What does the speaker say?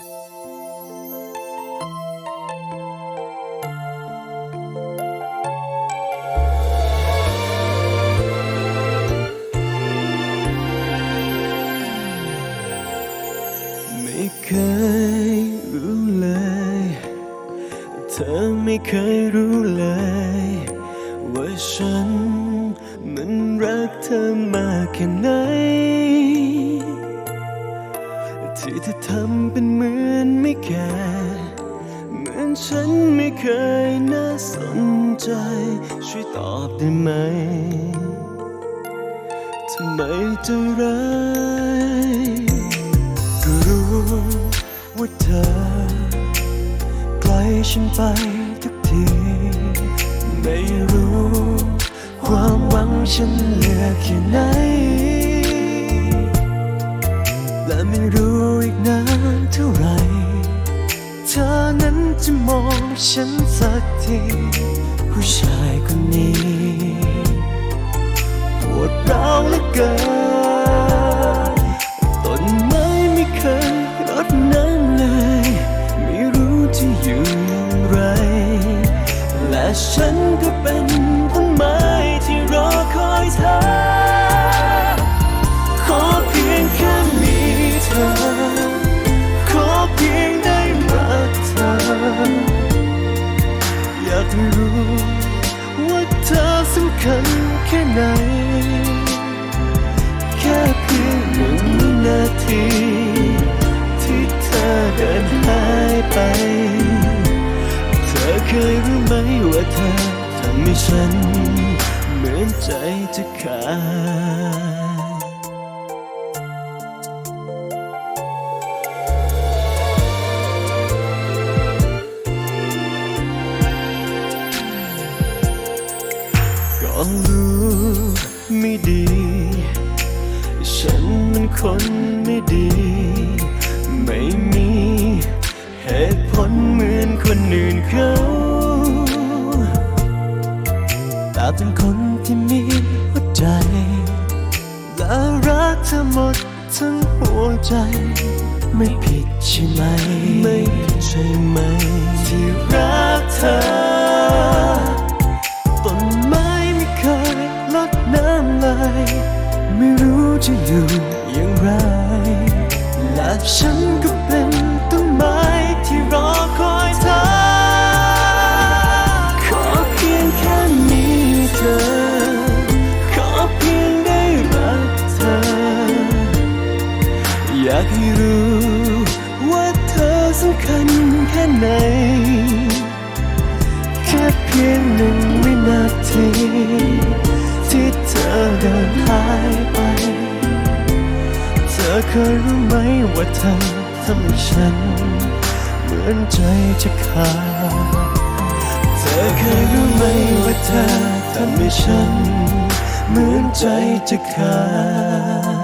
ไม่เคยรู้เลย เธอไม่เคยรู้เลย ว่าฉันมันรักเธอมากแค่ไหน ที่เธอทำเป็นเหมือนไม่แคร์เหมือนฉันไม่เคยน่าสนใจ ช่วยตอบได้ไหมทำไมใจร้ายก็รู้ว่าเธอไกลฉันไปทุกที ไม่รู้ ความหวังฉันเหลือแค่ไหน และไม่รู้อีกนานเท่าไร เธอนั้นจะมองฉันสักที ผู้ชายคนนี้ปวดร้าวเหลือเกินต้นไม้ไม่เคยรดน้ำเลย ไม่รู้จะอยู่อย่างไร และฉันก็เป็น รู้ ว่าเธอสำคัญแค่ไหน แค่เพียงหนึ่งวินาที ที่เธอเดินหายไป เธอเคยรู้ไหมว่าเธอทำให้ฉัน เหมือนใจจะขาด ฉันมันคนไม่ดี ไม่มีเหตุผลเหมือนคนอื่นเขาแต่เป็นคนที่มีหัวใจ และรักเธอหมดทั้งหัวใจ ไม่ผิดใช่ไหม ไม่ผิดใช่ไหม จะอยู่อย่างไร และฉันก็เป็นต้นไม้ที่รอคอยเธอ ขอเพียงแค่มีเธอ ขอเพียงได้รักเธอ อยากให้รู้ว่าเธอสำคัญแค่ไหน แค่เพียงหนึ่งวินาที ที่เธอเดินหายไป อเคยรู้ไหมว่าเธอทำให้ฉัน เหมือนใจจะขาดเธอเคยรู้ไหมว่าเธอทำให้ฉัน เหมือนใจจะขาด